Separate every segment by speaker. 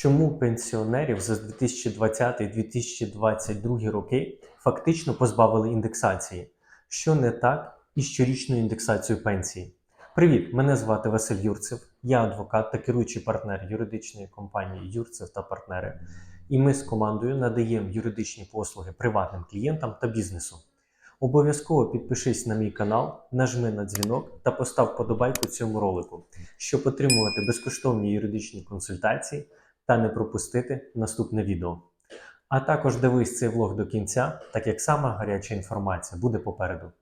Speaker 1: Чому пенсіонерів за 2020-2022 роки фактично позбавили індексації? Що не так із щорічною індексацією пенсії? Привіт! Мене звати Василь Юрцев. Я адвокат та керуючий партнер юридичної компанії Юрцев та партнери. І ми з командою надаємо юридичні послуги приватним клієнтам та бізнесу. Обов'язково підпишись на мій канал, нажми на дзвінок та постав подобайку цьому ролику, щоб отримувати безкоштовні юридичні консультації та не пропустити наступне відео. А також дивись цей влог до кінця, так як сама гаряча інформація буде попереду.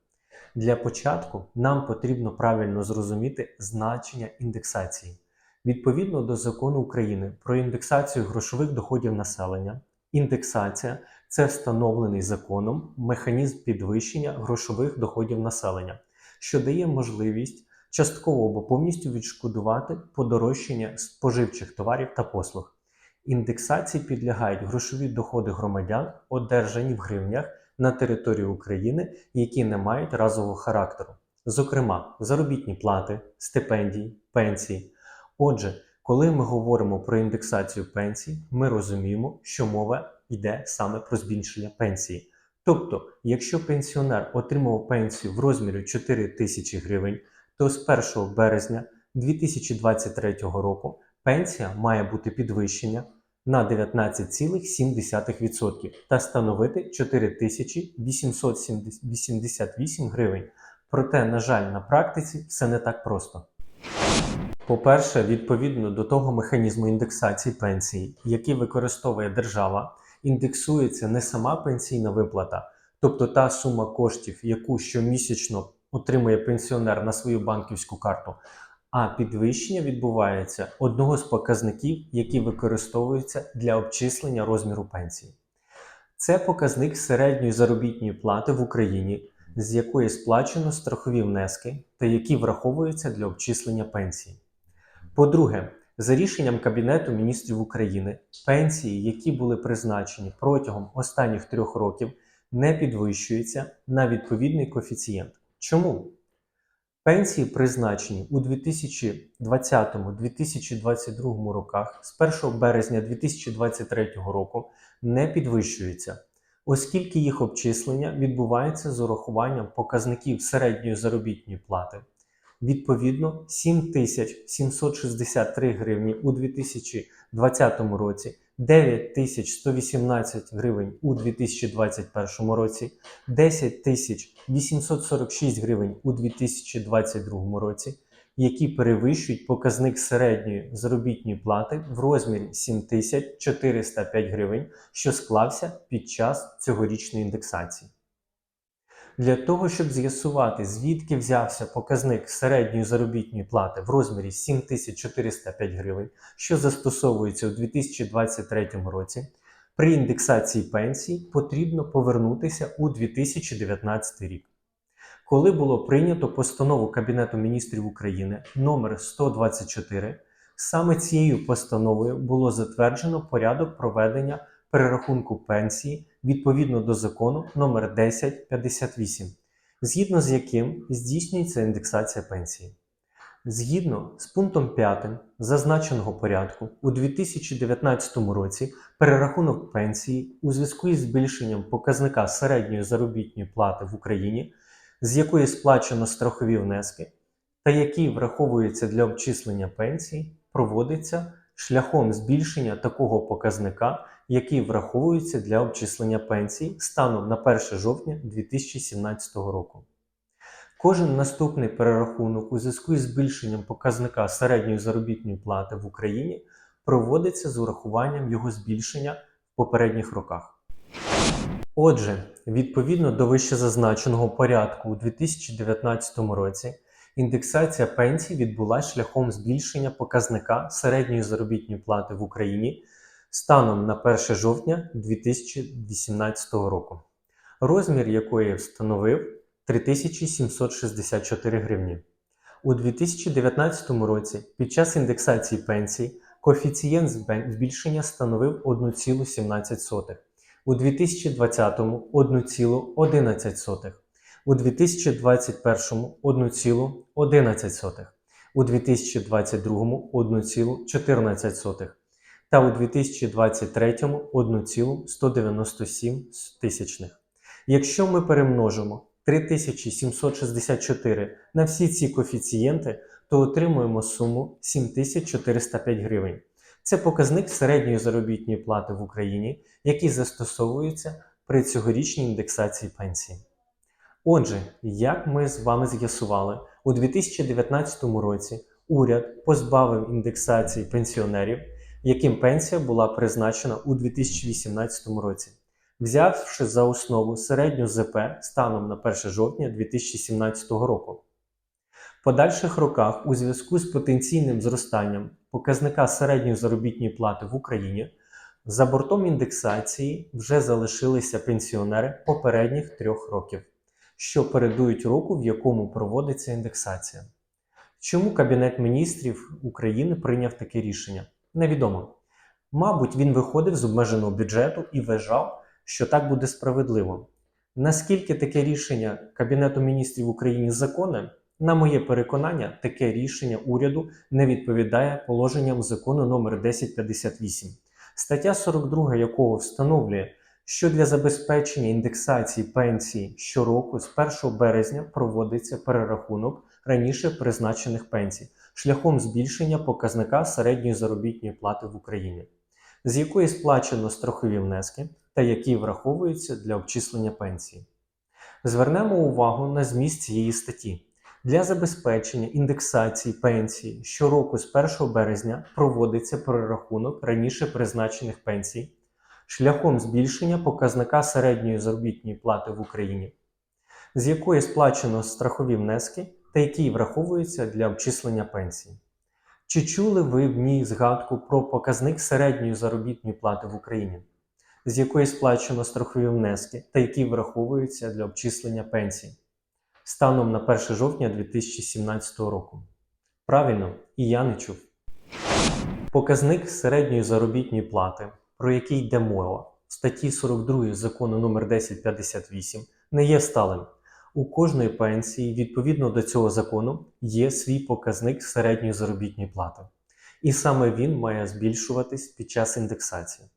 Speaker 1: Для початку нам потрібно правильно зрозуміти значення індексації. Відповідно до закону України про індексацію грошових доходів населення, індексація це встановлений законом механізм підвищення грошових доходів населення, що дає можливість частково або повністю відшкодувати подорожчання споживчих товарів та послуг. Індексації підлягають грошові доходи громадян, одержані в гривнях на території України, які не мають разового характеру, зокрема, заробітні плати, стипендії, пенсії. Отже, коли ми говоримо про індексацію пенсій, ми розуміємо, що мова йде саме про збільшення пенсії. Тобто, якщо пенсіонер отримав пенсію в розмірі 4 тисячі гривень, то з 1 березня 2023 року пенсія має бути підвищена на 19,7% та становити 4888 гривень. Проте, на жаль, на практиці все не так просто. По-перше, відповідно до того механізму індексації пенсії, який використовує держава, індексується не сама пенсійна виплата, тобто та сума коштів, яку щомісячно отримує пенсіонер на свою банківську карту, а підвищення відбувається одного з показників, які використовуються для обчислення розміру пенсії. Це показник середньої заробітної плати в Україні, з якої сплачено страхові внески та які враховуються для обчислення пенсії. По-друге, за рішенням Кабінету міністрів України, пенсії, які були призначені протягом останніх трьох років, не підвищуються на відповідний коефіцієнт. Чому? Пенсії, призначені у 2020-2022 роках з 1 березня 2023 року, не підвищуються, оскільки їх обчислення відбувається з урахуванням показників середньої заробітної плати. Відповідно, 7763 гривні у 2020 році, 9118 гривень у 2021 році, 10846 гривень у 2022 році, які перевищують показник середньої заробітної плати в розмірі 7405 гривень, що склався під час цьогорічної індексації. Для того, щоб з'ясувати, звідки взявся показник середньої заробітної плати в розмірі 7405 гривень, що застосовується у 2023 році, при індексації пенсій потрібно повернутися у 2019 рік. Коли було прийнято постанову Кабінету міністрів України номер 124, саме цією постановою було затверджено порядок проведення перерахунку пенсії відповідно до закону номер 1058, згідно з яким здійснюється індексація пенсії. Згідно з пунктом 5 зазначеного порядку, у 2019 році перерахунок пенсії у зв'язку із збільшенням показника середньої заробітної плати в Україні, з якої сплачено страхові внески, та який враховується для обчислення пенсії, проводиться шляхом збільшення такого показника, який враховується для обчислення пенсій станом на 1 жовтня 2017 року. Кожен наступний перерахунок у зв'язку із збільшенням показника середньої заробітної плати в Україні проводиться з урахуванням його збільшення в попередніх роках. Отже, відповідно до вищезазначеного порядку у 2019 році індексація пенсій відбулася шляхом збільшення показника середньої заробітної плати в Україні станом на 1 жовтня 2018 року, розмір якої встановив 3764 гривні. У 2019 році під час індексації пенсій коефіцієнт збільшення становив 1,17, у 2020 1,11, у 2021 1,11, у 2022 1,14, та у 2023 1,197 тисячних. Якщо ми перемножимо 3764 на всі ці коефіцієнти, то отримуємо суму 7405 гривень. Це показник середньої заробітної плати в Україні, який застосовується при цьогорічній індексації пенсії. Отже, як ми з вами з'ясували, у 2019 році уряд позбавив індексації пенсіонерів, яким пенсія була призначена у 2018 році, взявши за основу середню ЗП станом на 1 жовтня 2017 року. В подальших роках у зв'язку з потенційним зростанням показника середньої заробітної плати в Україні за бортом індексації вже залишилися пенсіонери попередніх трьох років, що передують року, в якому проводиться індексація. Чому Кабінет міністрів України прийняв таке рішення? Невідомо. Мабуть, він виходив з обмеженого бюджету і вважав, що так буде справедливо. Наскільки таке рішення Кабінету міністрів України законне, на моє переконання, таке рішення уряду не відповідає положенням закону номер 1058, стаття 42 якого встановлює, що для забезпечення індексації пенсії щороку з 1 березня проводиться перерахунок раніше призначених пенсій шляхом збільшення показника середньої заробітної плати в Україні, з якої сплачено страхові внески та які враховуються для обчислення пенсії. Звернемо увагу на зміст цієї статті. Для забезпечення індексації пенсії щороку з 1 березня проводиться перерахунок раніше призначених пенсій шляхом збільшення показника середньої заробітної плати в Україні, з якої сплачено страхові внески та які враховуються для обчислення пенсії. Чи чули ви в ній згадку про показник середньої заробітної плати в Україні, з якої сплачено страхові внески та які враховуються для обчислення пенсії? станом на 1 жовтня 2017 року. Правильно, і я не чув. Показник середньої заробітної плати, про який йде мова в статті 42 закону номер 1058 не є сталим. У кожної пенсії, відповідно до цього закону, є свій показник середньої заробітної плати. І саме він має збільшуватись під час індексації.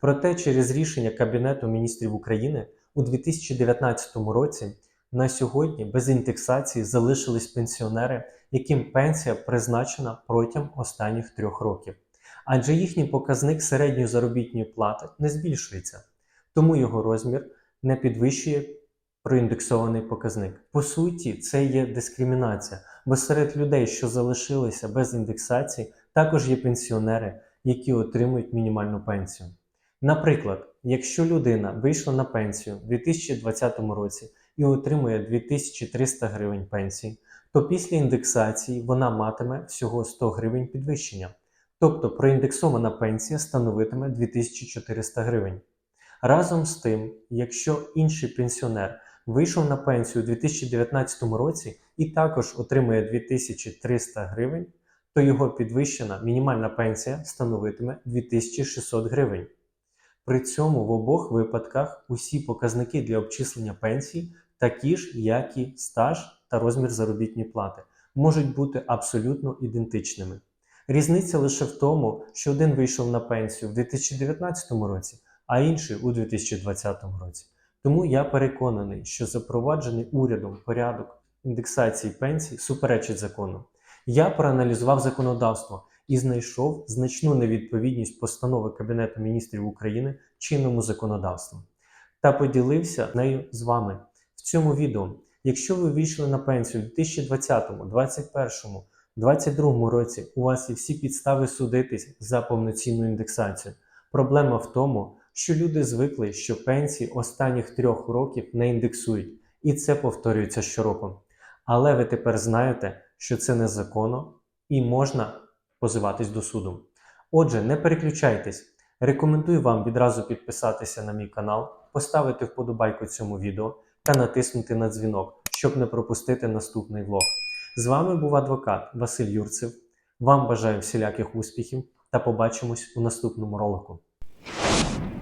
Speaker 1: Проте, через рішення Кабінету міністрів України у 2019 році на сьогодні без індексації залишились пенсіонери, яким пенсія призначена протягом останніх трьох років, адже їхній показник середньої заробітної плати не збільшується, тому його розмір не підвищує проіндексований показник. По суті, це є дискримінація, бо серед людей, що залишилися без індексації, також є пенсіонери, які отримують мінімальну пенсію. Наприклад, якщо людина вийшла на пенсію у 2020 році і отримує 2300 гривень пенсії, то після індексації вона матиме всього 100 гривень підвищення. Тобто проіндексована пенсія становитиме 2400 гривень. Разом з тим, якщо інший пенсіонер вийшов на пенсію у 2019 році і також отримує 2300 гривень, то його підвищена мінімальна пенсія становитиме 2600 гривень. При цьому в обох випадках усі показники для обчислення пенсії такі ж, як і стаж та розмір заробітної плати, можуть бути абсолютно ідентичними. Різниця лише в тому, що один вийшов на пенсію в 2019 році, а інший у 2020 році. Тому я переконаний, що запроваджений урядом порядок індексації пенсій суперечить закону. Я проаналізував законодавство і знайшов значну невідповідність постанови Кабінету міністрів України чинному законодавству та поділився нею з вами в цьому відео. Якщо ви вийшли на пенсію у 2020, 2021, 2022 році, у вас є всі підстави судитись за повноцінну індексацію. Проблема в тому, що люди звикли, що пенсії останніх трьох років не індексують, і це повторюється щороку. Але ви тепер знаєте, що це незаконно і можна позиватись до суду. Отже, не переключайтесь. Рекомендую вам відразу підписатися на мій канал, поставити вподобайку цьому відео та натиснути на дзвінок, щоб не пропустити наступний влог. З вами був адвокат Василь Юрцев. Вам бажаю всіляких успіхів та побачимось у наступному ролику.